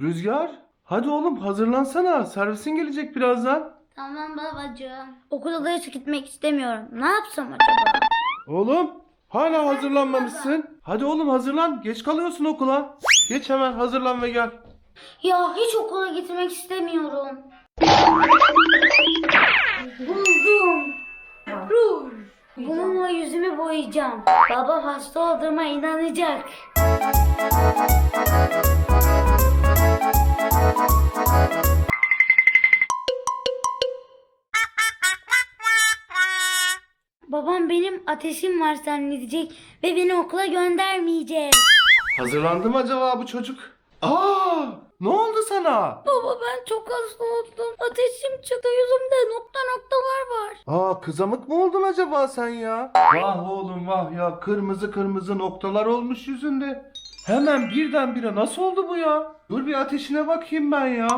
Rüzgar, hadi oğlum hazırlansana. Servisin gelecek birazdan. Tamam babacığım. Okula da hiç gitmek istemiyorum. Ne yapsam acaba? Oğlum, hala hazırlanmamışsın. Hadi oğlum hazırlan. Geç kalıyorsun okula. Geç hemen hazırlan ve gel. Ya hiç okula gitmek istemiyorum. Buldum. Ruj. Bununla yüzümü boyayacağım. Babam hasta olduğuma inanacak. Babam benim ateşim var zannedecek ve beni okula göndermeyecek. Hazırlandı mı acaba bu çocuk? Aa, ne oldu sana? Baba ben çok hasta oldum. Ateşim çıktı yüzümde nokta noktalar var. Aa, kızamık mı oldun acaba sen ya? Vah oğlum vah ya. Kırmızı kırmızı noktalar olmuş yüzünde. Hemen birdenbire nasıl oldu bu ya? Dur bir ateşine bakayım ben ya.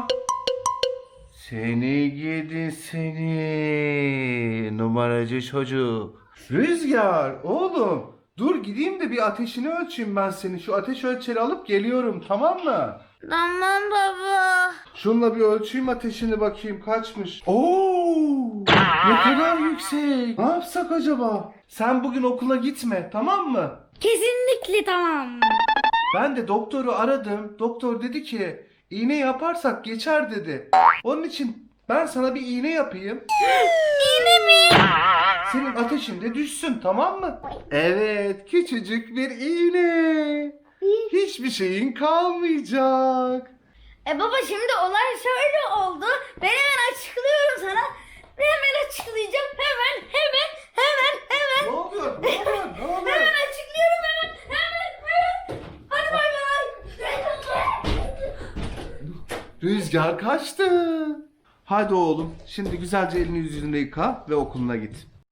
Seni gidi seni numaracı çocuk. Rüzgar oğlum dur gideyim de bir ateşini ölçeyim ben seni. Şu ateş ölçeri alıp geliyorum tamam mı? Tamam baba. Şunla bir ölçeyim ateşini bakayım kaçmış. Oo! Ne kadar yüksek. Ne yapsak acaba? Sen bugün okula gitme tamam mı? Kesinlikle tamam. Ben de doktoru aradım. Doktor dedi ki iğne yaparsak geçer dedi. Onun için ben sana bir iğne yapayım. İğne mi? Senin ateşin de düşsün tamam mı? Evet küçücük bir iğne. Hiçbir şeyin kalmayacak. E baba şimdi olay şöyle oldu. Ben hemen açıklıyorum sana. Hemen açıklayacağım. Hemen hemen hemen hemen. Ne oluyor? Ne oluyor? Ne oluyor? Hemen açıklıyorum hemen. Hemen hemen. Hadi bay bay. Rüzgar kaçtı. Hadi oğlum şimdi güzelce elini yüzünü yıka ve okuluna git.